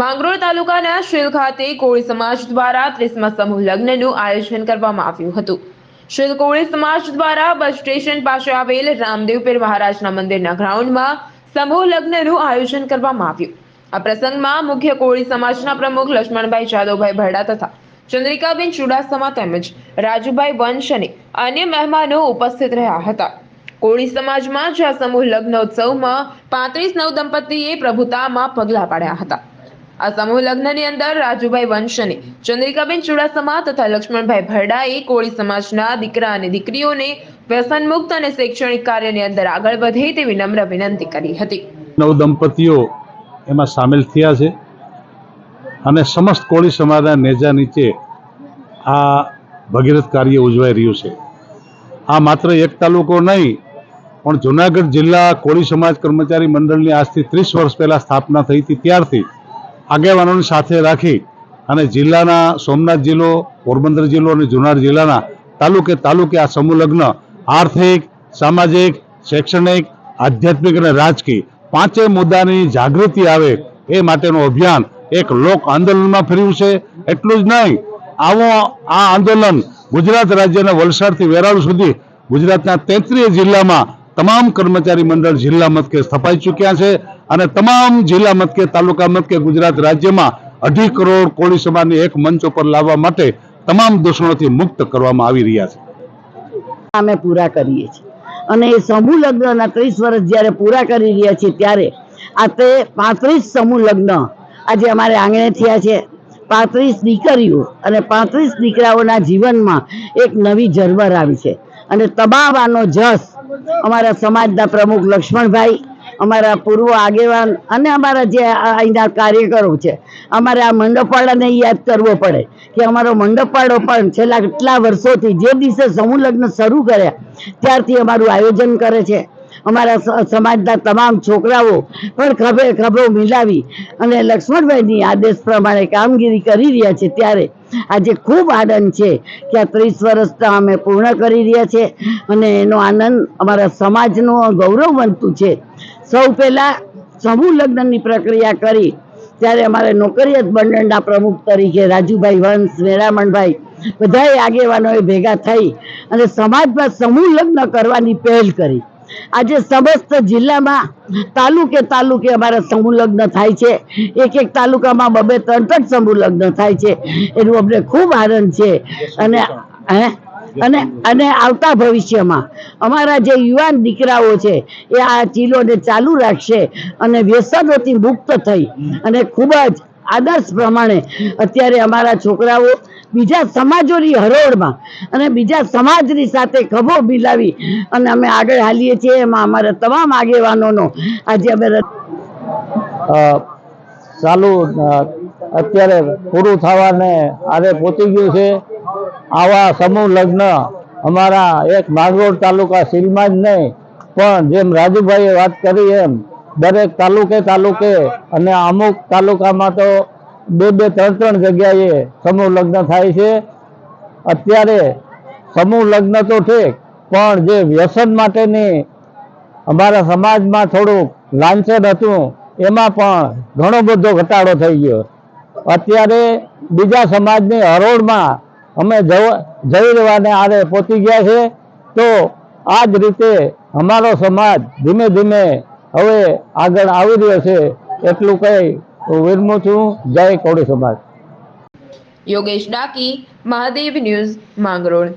માંગરોળ તાલુકાના શિલ ખાતે કોળી સમાજ દ્વારા ત્રીસમા સમૂહ લગ્નનું આયોજન કરવામાં આવ્યું હતું. શીલ કોળી સમાજ દ્વારા બસ સ્ટેશન પાસે આવેલ રામદેવપીર મહારાજના મંદિરના ગ્રાઉન્ડમાં સમૂહ લગ્નનું આયોજન કરવામાં આવ્યું. આ પ્રસંગમાં મુખ્ય કોળી સમાજના પ્રમુખ લક્ષ્મણભાઈ જાદવભાઈ ભરડા તથા ચંદ્રિકાબેન ચુડાસમા તેમજ રાજુભાઈ વંશ અને અન્ય મહેમાનો ઉપસ્થિત રહ્યા હતા. કોળી સમાજમાં જ્યાં સમૂહ લગ્નોત્સવમાં પાંત્રીસ નવ દંપતીએ પ્રભુતામાં પગલાં પાડ્યા હતા. આ સમૂહ લગ્નની અંદર રાજુભાઈ વંશની, ચંદ્રિકાબેન ચુડાસમા તથા લક્ષ્મણભાઈ ભરડાએ કોળી સમાજના દીકરા અને દીકરીઓને વ્યસનમુક્ત અને શૈક્ષણિક કાર્યની અંદર આગળ વધે તેવી નમ્ર વિનંતી કરી હતી. નવ દંપતીઓ એમાં સામેલ થયા છે અને સમસ્ત કોળી સમાજના નેજા નીચે આ ભગીરથ કાર્ય ઉજવાઈ રહ્યું છે. આ માત્ર એક તાલુકો નહીં, પણ જુનાગઢ જિલ્લા કોળી સમાજ કર્મચારી મંડળની આજથી ત્રીસ વર્ષ પહેલાં સ્થાપના થઈ હતી ત્યારથી આગેવાનોને સાથે રાખી અને જિલ્લાના સોમનાથ જિલ્લો, પોરબંદર જિલ્લો અને જુનાગઢ જિલ્લાના તાલુકે તાલુકે આ સમૂહલગ્ન આર્થિક, સામાજિક, શૈક્ષણિક, આધ્યાત્મિક અને રાજકીય પાંચેય મુદ્દાની જાગૃતિ આવે એ માટેનું અભિયાન એક લોક આંદોલનમાં ફર્યું છે. એટલું જ નહીં, આવો આ આંદોલન ગુજરાત રાજ્યના વલસાડથી વેરાવળ સુધી ગુજરાતના તેત્રીસ જિલ્લામાં તમામ કર્મચારી મંડળ જિલ્લા મથકે સ્થપાઈ ચૂક્યા છે. અને તમામ જિલ્લા મથકે તાલુકા મથકે ગુજરાત રાજ્યમાં અઢી કરોડ કોળી સમાજને એક મંચ ઉપર લાવવા માટે તમામ દૂષણોથી મુક્ત કરવામાં આવી રહ્યા છે. અમે પૂરા કરીએ છીએ. અને એ સમૂહ લગ્નના ત્રીસ વર્ષ જ્યારે પૂરા કરી રહ્યા છીએ ત્યારે આ તે પાંત્રીસ સમૂહ લગ્ન આજે અમારે આંગણે થયા છે. પાંત્રીસ દીકરીઓ અને પાંત્રીસ દીકરાઓના જીવનમાં એક નવી ઝરમર આવી છે. અને આનો જસ અમારા સમાજના પ્રમુખ લક્ષ્મણભાઈ અમારા પૂર્વ આગેવાન અને અમારા જે અહીંના કાર્યકરો છે, અમારે આ મંડપવાળાને યાદ કરવો પડે કે અમારો મંડપવાળો પણ છેલ્લા કેટલા વર્ષોથી જે દિવસે સમૂહ લગ્ન શરૂ કર્યા, ત્યારથી અમારું આયોજન કરે છે. અમારા સમાજના તમામ છોકરાઓ પણ ખભે ખભો મિલાવી અને લક્ષ્મણભાઈની આદેશ પ્રમાણે કામગીરી કરી રહ્યા છે. ત્યારે આજે ખૂબ આનંદ છે કે આ ત્રીસ વર્ષના અમે પૂર્ણ કરી રહ્યા છે અને એનો આનંદ અમારા સમાજનો ગૌરવ બનતું છે. સૌ પહેલા સમૂહ લગ્નની પ્રક્રિયા કરી, ત્યારે અમારે નોકરિયાત મંડળના પ્રમુખ તરીકે રાજુભાઈ વંશ, વેરામણભાઈ બધાએ આગેવાનોએ ભેગા થઈ અને સમાજમાં સમૂહ લગ્ન કરવાની પહેલ કરી. આજે સમસ્ત જિલ્લામાં તાલુકે તાલુકે અમારા સમૂહ લગ્ન થાય છે. એક એક તાલુકામાં બબે ત્રણ ત્રણ સમૂહ લગ્ન થાય છે. એનું અમને ખૂબ આનંદ છે. અને, હે? અને અને આવતા ભવિષ્યમાં. અમારા જે યુવાન દીકરાઓ છે એ આ ચીલોને ચાલુ રાખશે અને વ્યસનોથી મુક્ત થઈ. અને ખૂબ જ આદર્શ પ્રમાણે અત્યારે અમારા છોકરાઓ બીજા સમાજોની હરોળમાં અને બીજા સમાજની સાથે ખભો મિલાવી અને અમે આગળ હાલીએ છીએ એમાં અમારા તમામ આગેવાનોનો આજે અમે ચાલુ અત્યારે પૂરું થવાને આરે પહોંચી ગયું છે. આવા સમૂહ લગ્ન અમારા એક માંગરોળ તાલુકા સિલમાં જ નહીં, પણ જેમ રાજુભાઈએ વાત કરી એમ, દરેક તાલુકે તાલુકે અને અમુક તાલુકામાં તો બે બે ત્રણ ત્રણ જગ્યાએ સમૂહ લગ્ન થાય છે. અત્યારે સમૂહ લગ્ન તો ઠીક, પણ જે વ્યસન માટેની અમારા સમાજમાં થોડુંક લાંછન હતું, એમાં પણ ઘણો બધો ઘટાડો થઈ ગયો. અત્યારે બીજા સમાજની હરોળમાં અમે જઈ રહેવાને આરે પહોંચી ગયા છે, તો આ જ રીતે અમારો સમાજ ધીમે ધીમે હવે આગળ આવી રહ્યો છે, એટલું કહી વિરમું છું. જય કોળી સમાજ. યોગેશ ડાકી, મહાદેવ ન્યૂઝ માંગરોળ.